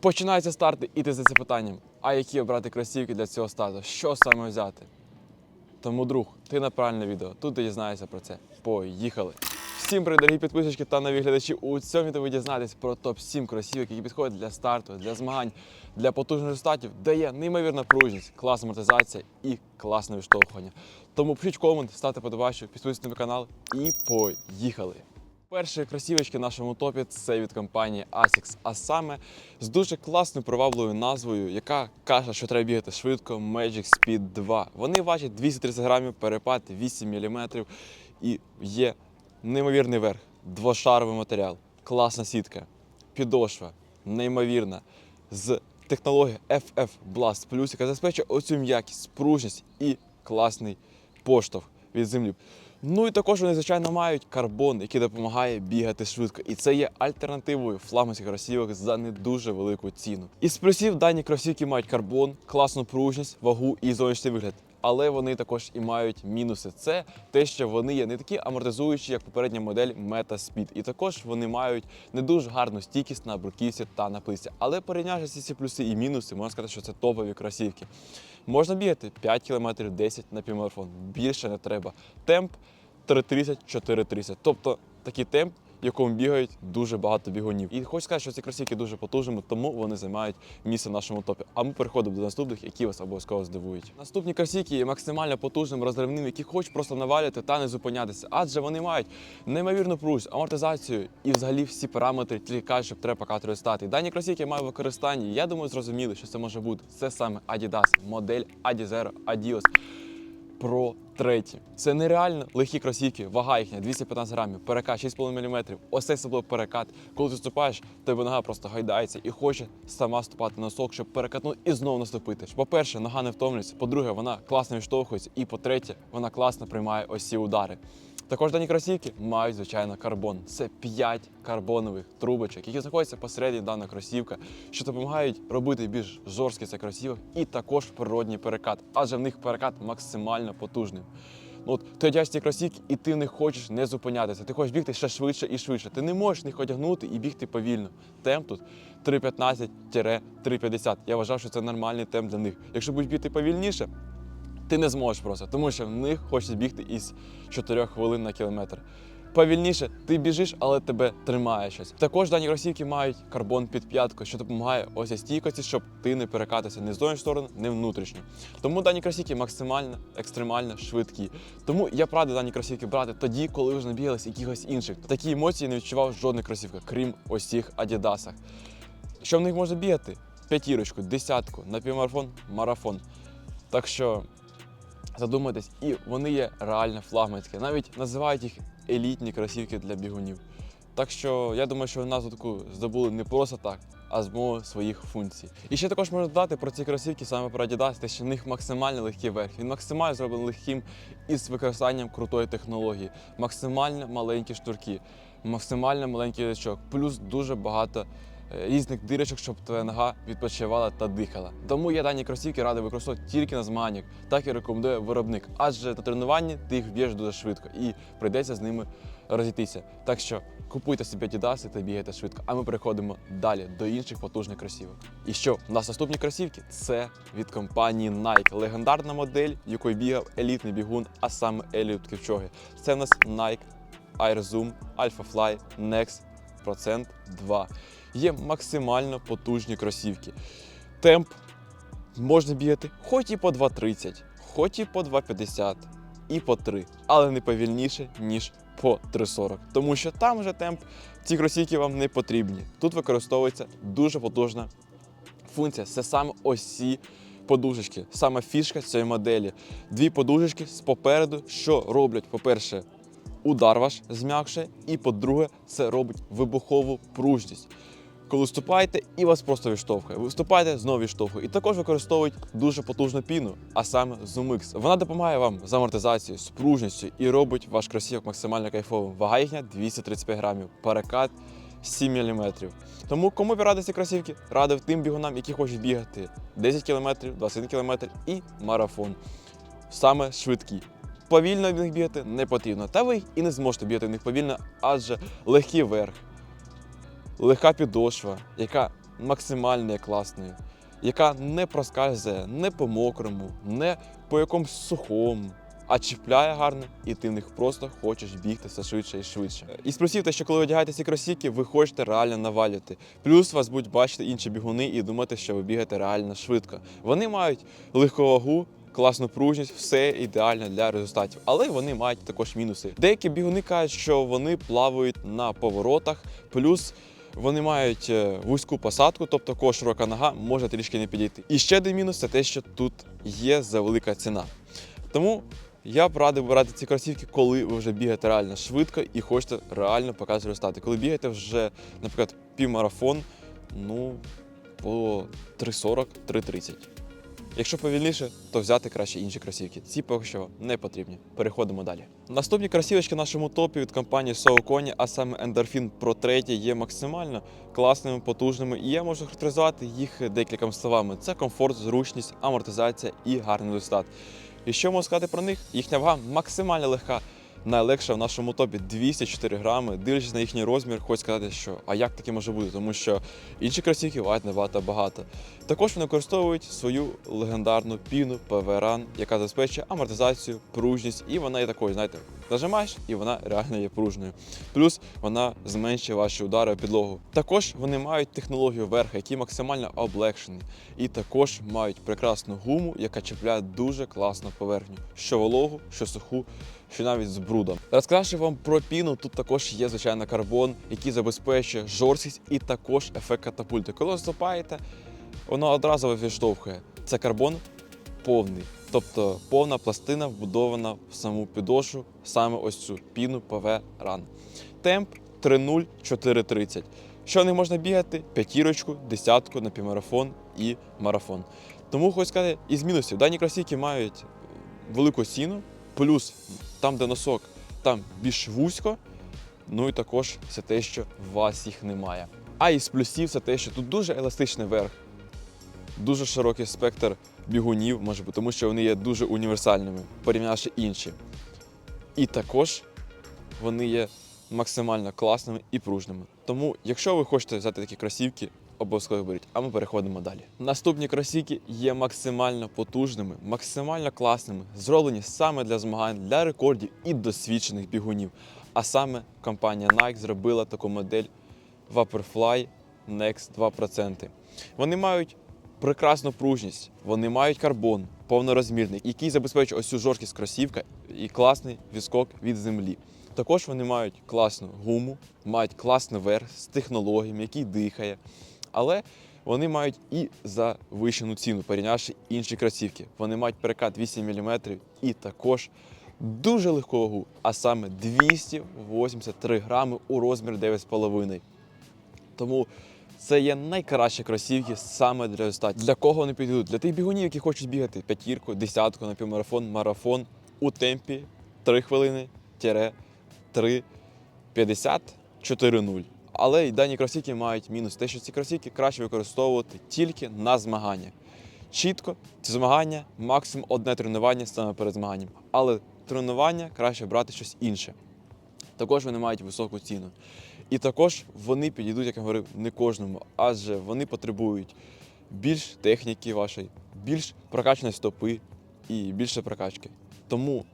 Починаються старти, і ти за це питанням. А які обрати кросівки для цього старту? Що саме взяти? Тому, друг, ти на правильне відео. Тут ти дізнаєшся про це. Поїхали! Всім привіт, дорогі підписчики та нові глядачі. У цьому відео ви дізнаєтесь про топ-7 кросівок, які підходять для старту, для змагань, для потужних результатів, де є неймовірна пружність, класна амортизація і класне відштовхування. Тому пишіть комент, ставте подобачу, підписуйтесь на канал і поїхали! Перші кросівочки в нашому топі це від компанії ASICS, а саме з дуже класною привабливою назвою, яка каже, що треба бігати швидко Magic Speed 2. Вони важать 230 грамів, перепад 8 мм і є неймовірний верх, двошаровий матеріал, класна сітка, підошва, неймовірна, з технологією FF Blast Plus, яка забезпечує оцю м'якість, пружність і класний поштовх від землі. Ну і також вони, звичайно, мають карбон, який допомагає бігати швидко. І це є альтернативою флагманських кросівок за не дуже велику ціну. Із плюсів дані кросівки мають карбон, класну пружність, вагу і зовнішній вигляд. Але вони також і мають мінуси. Це те, що вони є не такі амортизуючі, як попередня модель Meta Speed. І також вони мають не дуже гарну стійкість на бруківці та на плисі. Але порівнявши ці плюси і мінуси, можна сказати, що це топові кросівки. Можна бігати 5 км 10 на півмарафон. Більше не треба. Темп 3.30-4.30. Тобто такий темп, в якому бігають дуже багато бігунів. І хочу сказати, що ці кросівки дуже потужними, тому вони займають місце в нашому топі. А ми переходимо до наступних, які вас обов'язково здивують. Наступні кросівки є максимально потужним розривним, які хочуть просто навалювати та не зупинятися, адже вони мають неймовірну пружність, амортизацію і взагалі всі параметри тільки кажуть, щоб треба покати стати. Дані кросівки мають використанні. Я думаю, зрозуміли, що це може бути. Це саме Adidas, модель Adizero Adios. Pro 3. Це нереально легкі кросівки, вага їхня 215 грамів, перекат 6,5 мм. Ось цей особливо перекат. Коли ти ступаєш, тебе нога просто гайдається і хоче сама ступати на носок, щоб перекатнути і знову наступити. По-перше, нога не втомлюється. По-друге, вона класно відштовхується. І по-третє, вона класно приймає ось ці удари. Також дані кросівки мають, звичайно, карбон. Це 5 карбонових трубочок, які знаходяться посередині дана кросівка, що допомагають робити більш жорсткий цей кросівок і також природній перекат, адже в них перекат максимально потужний. Ну, от ти одягаєш ці кросівки, і ти не хочеш не зупинятися. Ти хочеш бігти ще швидше і швидше. Ти не можеш їх одягнути і бігти повільно. Темп тут 3.15-3.50. Я вважав, що це нормальний темп для них. Якщо будеш бігти повільніше, ти не зможеш просто, тому що в них хочуть бігти із 4 хвилин на кілометр. Повільніше ти біжиш, але тебе тримає щось. Також дані кросівки мають карбон під п'ятку, що допомагає ось стійкості, щоб ти не перекатився ні з зовнішньої сторони, ні внутрішньо. Тому дані кросівки максимально екстремально швидкі. Тому я радий дані кросівки брати тоді, коли вже набігалися якихось інших. Такі емоції не відчував жодних кросівках, крім ось цих адідасах. Що в них можна бігати? П'ятірочку, десятку, на півмарафон, марафон. Так що задумайтесь, і вони є реально флагманські. Навіть називають їх елітні кросівки для бігунів. Так що я думаю, що назву таку здобули не просто так, а з своїх функцій. І ще також можна додати про ці кросівки саме про Adidas, те, що в них максимально легкий верх. Він максимально зроблений легким із використанням крутої технології, максимально маленькі штурки, максимально маленький язичок, плюс дуже багато різних дирочок, щоб твоя нога відпочивала та дихала. Тому я дані кросівки радий використовувати тільки на змаганнях, так і рекомендує виробник. Адже на тренуванні ти їх вб'єш дуже швидко і прийдеться з ними розійтися. Так що купуйте собі Adidas та бігайте швидко. А ми переходимо далі до інших потужних кросівок. І що у нас наступні кросівки? Це від компанії Nike. Легендарна модель, в якої бігав елітний бігун, а саме Еліот Ківчоги. Це в нас Nike Air Zoom, Alpha Fly, Next Процент 2. Є максимально потужні кросівки. Темп можна бігати хоч і по 2.30, хоч і по 2.50, і по 3, але не повільніше, ніж по 3.40. Тому що там вже темп, ці кросівки вам не потрібні. Тут використовується дуже потужна функція. Це саме ось ці подушечки, саме фішка цієї моделі. Дві подушечки з попереду, що роблять, по-перше, удар ваш зм'якшує, і по-друге, це робить вибухову пружність. Коли вступаєте і вас просто відштовхує. Ви вступаєте, знову відштовхує. І також використовують дуже потужну піну, а саме ZoomX. Вона допомагає вам з амортизацією, з пружністю і робить ваш кросівок максимально кайфовим. Вага їхня 235 грамів, перекат 7 мм. Тому кому б ці кросівки? Радив тим бігунам, які хочуть бігати 10 км, 21 км і марафон. Саме швидкі. Повільно в них бігати не потрібно. Та ви і не зможете бігати в них повільно, адже легкий верх, легка підошва, яка максимально є класною, яка не проскальзує не по мокрому, не по якомусь сухому, а чіпляє гарно, і ти в них просто хочеш бігти все швидше і швидше. І з плюсів те, що коли ви одягаєте ці кросівки, ви хочете реально навалювати. Плюс вас будуть бачити інші бігуни і думати, що ви бігаєте реально швидко. Вони мають легку вагу. Класну пружність, все ідеально для результатів, але вони мають також мінуси. Деякі бігуни кажуть, що вони плавають на поворотах, плюс вони мають е, вузьку посадку, тобто кого широка нога може трішки не підійти. І ще один мінус це те, що тут є завелика ціна. Тому я б радив брати ці кросівки, коли ви вже бігаєте реально швидко і хочете реально показувати результати. Коли бігаєте вже, наприклад, півмарафон, ну по 3.40-3.30. Якщо повільніше, то взяти краще інші кросівки. Ці поки що не потрібні. Переходимо далі. Наступні кросівочки в нашому топі від компанії Soukoni, а саме Endorphin Pro 3 є максимально класними, потужними, і я можу характеризувати їх декількома словами: це комфорт, зручність, амортизація і гарний результат. І що можу сказати про них? Їхня вага максимально легка. Найлегша в нашому топі 204 грами. Дивлячись на їхній розмір, хочу сказати, що а як таке може бути, тому що інші кросівки важать набагато багато. Також вони використовують свою легендарну піну PV-RAN, яка забезпечує амортизацію, пружність, і вона є такою, знаєте, нажимаєш, і вона реально є пружною. Плюс вона зменшує ваші удари о підлогу. Також вони мають технологію верха, які максимально облегшені, і також мають прекрасну гуму, яка чіпляє дуже класну поверхню, що вологу, що суху, що навіть з брудом. Розказавши вам про піну, тут також є звичайно карбон, який забезпечує жорсткість і також ефект катапульти. Коли вступаєте, воно одразу відштовхує. Це карбон повний, тобто повна пластина вбудована в саму підошву, саме ось цю піну PV Run. Темп 3.0 4.30. Що не можна бігати? П'ятірочку, десятку на півмарафон і марафон. Тому хочу сказати, із мінусів дані кросівки мають велику ціну, плюс там, де носок, там більш вузько. Ну і також це те, що у вас їх немає. А із плюсів це те, що тут дуже еластичний верх, дуже широкий спектр бігунів, може бути, тому що вони є дуже універсальними, порівнявши інші. І також вони є максимально класними і пружними. Тому, якщо ви хочете взяти такі кросівки, обов'язково беріть. А ми переходимо далі. Наступні кросівки є максимально потужними, максимально класними, зроблені саме для змагань, для рекордів і досвідчених бігунів. А саме компанія Nike зробила таку модель Vaporfly Next 2%. Вони мають прекрасну пружність, вони мають карбон повнорозмірний, який забезпечує ось цю жорсткість кросівка і класний відскок від землі. Також вони мають класну гуму, мають класний верх з технологіями, який дихає. Але вони мають і завищену ціну, порівнявши інші кросівки. Вони мають перекат 8 мм і також дуже легку вагу, а саме 283 грами у розмір 9,5. Тому це є найкращі кросівки саме для результатів. Для кого вони підійдуть? Для тих бігунів, які хочуть бігати п'ятірку, десятку на півмарафон, марафон у темпі 3 хвилини 3 50 4-0. Але й дані кросівки мають мінус те, що ці кросівки краще використовувати тільки на змаганнях. Чітко, ці змагання максимум одне тренування саме перед змаганням. Але тренування краще брати щось інше. Також вони мають високу ціну. І також вони підійдуть, як я говорив, не кожному, адже вони потребують більш техніки вашої, більш прокачаної стопи і більше прокачки. Тому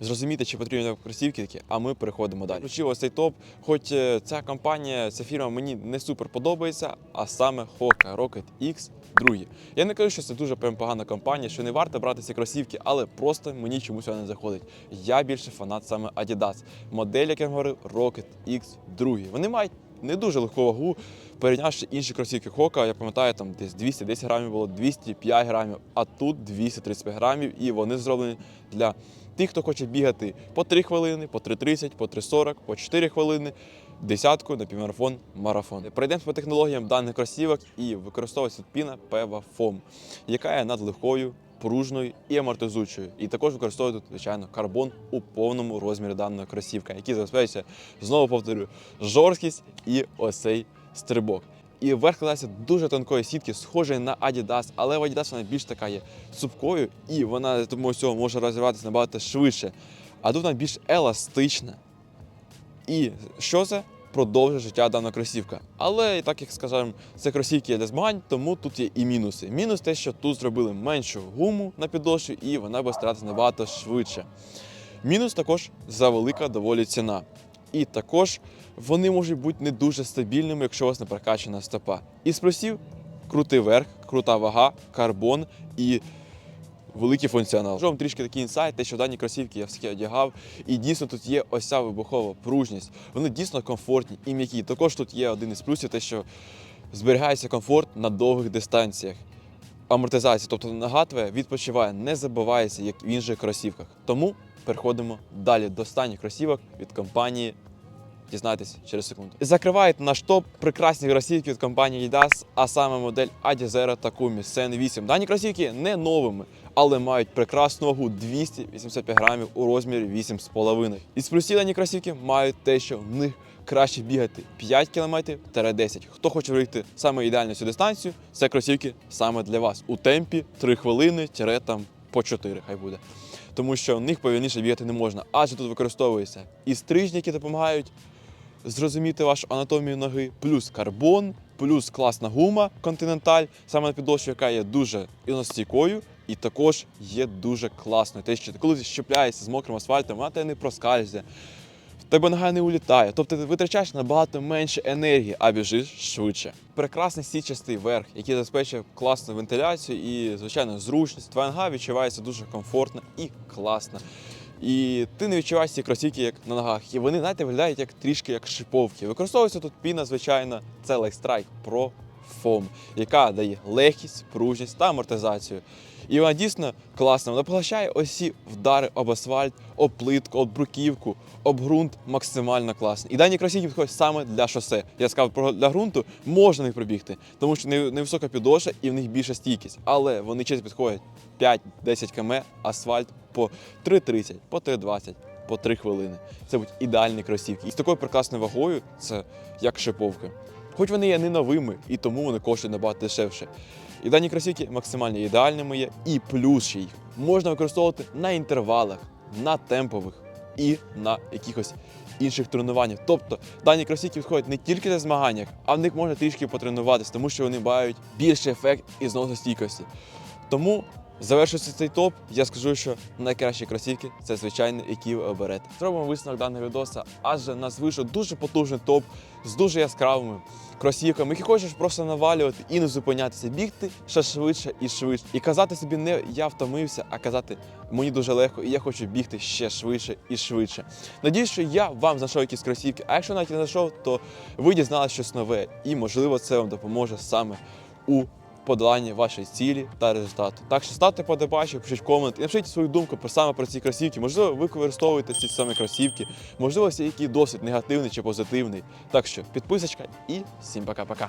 зрозуміти, чи потрібні кросівки такі, а ми переходимо далі. Включив ось цей топ, хоч е, ця компанія, ця фірма мені не супер подобається, а саме Hoka Rocket X другі. Я не кажу, що це дуже прям погана компанія, що не варто брати ці кросівки, але просто мені чомусь вона не заходить. Я більше фанат саме Adidas. Модель, як я говорив, Rocket X 2. Вони мають не дуже легку вагу, порівнявши інші кросівки Хока, я пам'ятаю, там десь 210 грамів було, 205 грамів, а тут 235 грамів, і вони зроблені для тих, хто хоче бігати по 3 хвилини, по 3.30, по 3.40, по 4 хвилини, десятку на півмарафон, марафон. Пройдемо по технологіям даних кросівок і використовується піна Peva Foam, яка є надлегкою, пружною і амортизуючою. І також використовує тут, звичайно, карбон у повному розмірі даної кросівка, який забезпечує, знову повторюю, жорсткість і ось цей стрибок. І верх складається дуже тонкої сітки, схожої на Adidas, але в Adidas вона більш така є цупкою, і вона тому цього може розвиватися набагато швидше. А тут вона більш еластична. І що це? Продовжить життя даного кросівка. Але так як скажемо, це кросівки для змагань, тому тут є і мінуси. Мінус те, що тут зробили меншу гуму на підошві, і вона буде старатися набагато швидше. Мінус також завелика доволі ціна. І також вони можуть бути не дуже стабільними, якщо у вас не прокачана стопа. Із плюсів крутий верх, крута вага, карбон і великий функціонал. Скажу вам трішки такий інсайт, те, що дані кросівки я все одягав, і дійсно тут є ось ця вибухова пружність. Вони дійсно комфортні і м'які. Також тут є один із плюсів, те, що зберігається комфорт на довгих дистанціях. Амортизація, тобто нога твоя відпочиває, не забувається, як в інших кросівках. Тому переходимо далі до останніх кросівок від компанії. Дізнайтесь через секунду. Закривають наш топ прекрасні кросівки від компанії Adidas, а саме модель Adizero Takumi Sen 8. Дані кросівки не новими, але мають прекрасну вагу 285 грамів у розмірі 8,5. Із плюсів дані кросівки мають те, що в них краще бігати 5 км 10. Хто хоче вийти саме ідеальну цю дистанцію, це кросівки саме для вас. У темпі 3 хвилини тире там по 4 хай буде. Тому що в них повільніше бігати не можна, адже тут використовуються і стрижні, які допомагають зрозуміти вашу анатомію ноги, плюс карбон, плюс класна гума Continental, саме на підошві, яка є дуже іностійкою, і також є дуже класною. Те, що ти коли щепляєшся з мокрим асфальтом, вона тебе не проскальзує. В тебе нога не улітає, тобто ти витрачаєш набагато менше енергії, а біжиш швидше. Прекрасний січастий верх, який забезпечує класну вентиляцію і, звичайно, зручність. Твоя нога відчувається дуже комфортно і класно. І ти не відчуваєш ці кросівки як на ногах. І вони, знаєте, виглядають як трішки як шиповки. Використовується тут піна, звичайно, це Lightstrike Strike Pro Foam, яка дає легкість, пружність та амортизацію. І вона дійсно класна. Вона поглощає усі вдари об асфальт, об плитку, об бруківку, об ґрунт максимально класні. І дані кросівки підходять саме для шосе. Я сказав, про для ґрунту можна їх пробігти, тому що не- невисока підошва і в них більша стійкість. Але вони чесно підходять 5-10 км асфальт по 3.30, по 3.20, по 3 хвилини. Це будуть ідеальні кросівки. І з такою прекрасною вагою це як шиповки. Хоч вони є не новими, і тому вони коштують набагато дешевше. І дані кросівки максимально ідеальними є, і плюс ще їх можна використовувати на інтервалах, на темпових і на якихось інших тренуваннях. Тобто дані кросівки входять не тільки на змаганнях, а в них можна трішки потренуватися, тому що вони мають більший ефект і зносостійкості. Тому Завершуючи цей топ, я скажу, що найкращі кросівки це звичайно, які ви оберете. Зробимо висновок даного відоса, адже нас вийшов дуже потужний топ з дуже яскравими кросівками, які хочеш просто навалювати і не зупинятися, бігти ще швидше і швидше. І казати собі не я втомився, а казати мені дуже легко, і я хочу бігти ще швидше і швидше. Надіюсь, що я вам знайшов якісь кросівки, а якщо навіть не знайшов, то ви дізналися щось нове, і можливо це вам допоможе саме у подолання вашої цілі та результату. Так що ставте подобачі, пишіть комент і напишіть свою думку про саме про ці кросівки. Можливо, ви використовуєте ці самі кросівки, можливо, всі який досить негативний чи позитивний. Так що підписочка і всім пока-пока.